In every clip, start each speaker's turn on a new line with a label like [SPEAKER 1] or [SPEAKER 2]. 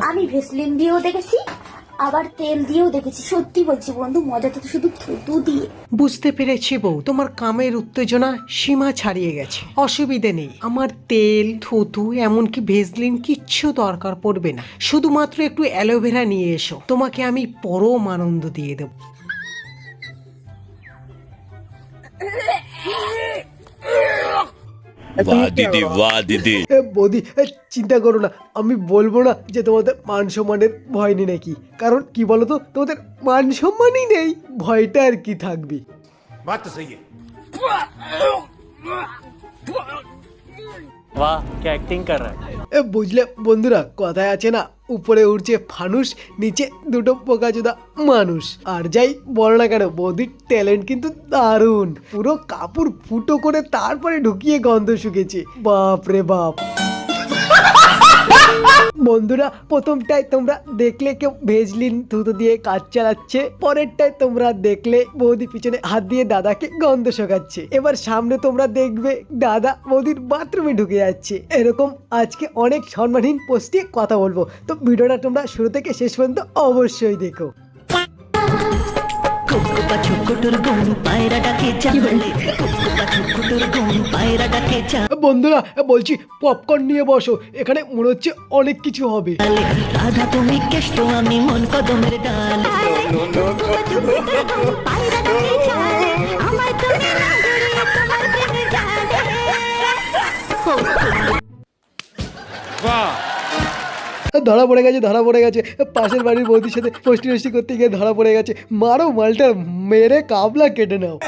[SPEAKER 1] আমি ভেসলিন দিয়েও দেখেছি আবার তেল দিয়েও দেখেছি। সত্যি বলছি বন্ধু মজাটা তো শুধু থুতু দিয়ে।
[SPEAKER 2] বুঝতে পেরেছি বউ তোমার কামের উত্তেজনা সীমা ছাড়িয়ে গেছে। অসুবিধে নেই আমার তেল থুতু এমনকি ভেজলিন কিচ্ছু দরকার পড়বে না। শুধুমাত্র একটু অ্যালোভেরা নিয়ে এসো তোমাকে আমি পরম আনন্দ দিয়ে দেবো।
[SPEAKER 3] वाह दीदी वाह दीदी
[SPEAKER 4] এ, বৌদি এ, চিন্তা করো না আমি বলবো না যে তোমাদের মান সম্মানের ভয় নেই নাকি কারণ কি বলো তো তোমাদের মান সম্মানই নেই ভয়টা আর কি থাকবে
[SPEAKER 5] बात तो सही है
[SPEAKER 6] বাহ কে অ্যাক্টিং কর রা
[SPEAKER 4] এ বুঝলে বন্ধুরা, কথায় আছে না, উপরে উঠছে ফানুস নিচে দুটো পোকা জোদা মানুষ। আর যাই বল না কেন, বৌদির ট্যালেন্ট কিন্তু দারুণ। পুরো কাপড় ফুটো করে তারপরে ঢুকিয়ে গন্ধ শুকেছে। বাপ রে বাপ। বন্ধুরা প্রথমটায় তোমরা দেখলে কেউ ভেজলিন থুতো দিয়ে কাজ চালাচ্ছে পরেরটায় তোমরা দেখলে বৌদি পিছনে হাত দিয়ে দাদাকে গন্ধ শোকাচ্ছে। এবার সামনে তোমরা দেখবে দাদা বৌদির বাথরুমে ঢুকে যাচ্ছে। এরকম আজকে অনেক সম্মানহীন পোস্টে কথা বলব। তো ভিডিওটা তোমরা শুরু থেকে শেষ পর্যন্ত অবশ্যই দেখো।
[SPEAKER 7] কুকুপা ছুকুটুর গুম পায়রা ডাকে চালে কুকুপা ছুকুটুর গুম পায়রা ডাকে
[SPEAKER 4] বন্ধুরা বলছি পপকর্ন নিয়ে বসো এখানে মনে হচ্ছে অনেক কিছু হবে
[SPEAKER 7] রাধা তুমি কেষ্ট আমি মন কদমের ডালে
[SPEAKER 4] ধরা পড়ে গেছে, ধরা পড়ে গেছে। পাশের বাড়ির বৌদির সাথে পোস্টি টোস্টি করতে গিয়ে ধরা পড়ে গেছে। মারো মালটার মেরে কাবলা কেটে নাও।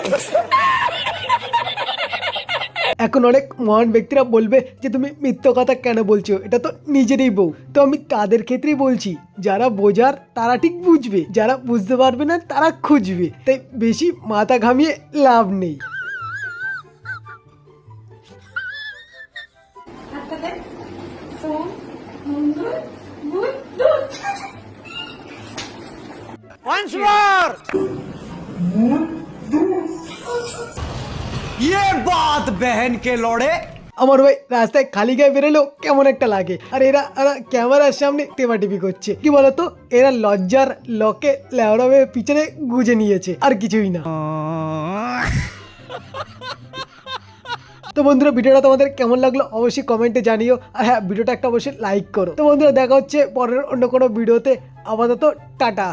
[SPEAKER 4] এখন অনেক মহান ব্যক্তিরা বলবে যে, তুমি মিথ্য কথা কেন বলছো? এটা তো নিজেরই বউ। তো আমি তাদের ক্ষেত্রেই বলছি, যারা বোঝার তারা ঠিক বুঝবে, যারা বুঝতে পারবে না তারা খুঁজবে। তাই বেশি মাথা ঘামিয়ে লাভ নেই। আমার ভাই রাস্তায় খালি গায়ে বেরোলেও কেমন একটা লাগে আর এরা এরা ক্যামেরার সামনে টেপাটিপি করছে কি বলতো এরা লজ্জার লকে লেওড়াবে পিছনে গুজে নিয়েছে আর কিছুই না তো বন্ধুরা ভিডিওটা তোমাদের কেমন লাগল অবশ্যই কমেন্টে জানিও আর হ্যাঁ ভিডিওটা একটা অবশ্যই লাইক করো তো বন্ধুরা দেখা হচ্ছে পরের অন্য কোনো ভিডিওতে আপাতত টাটা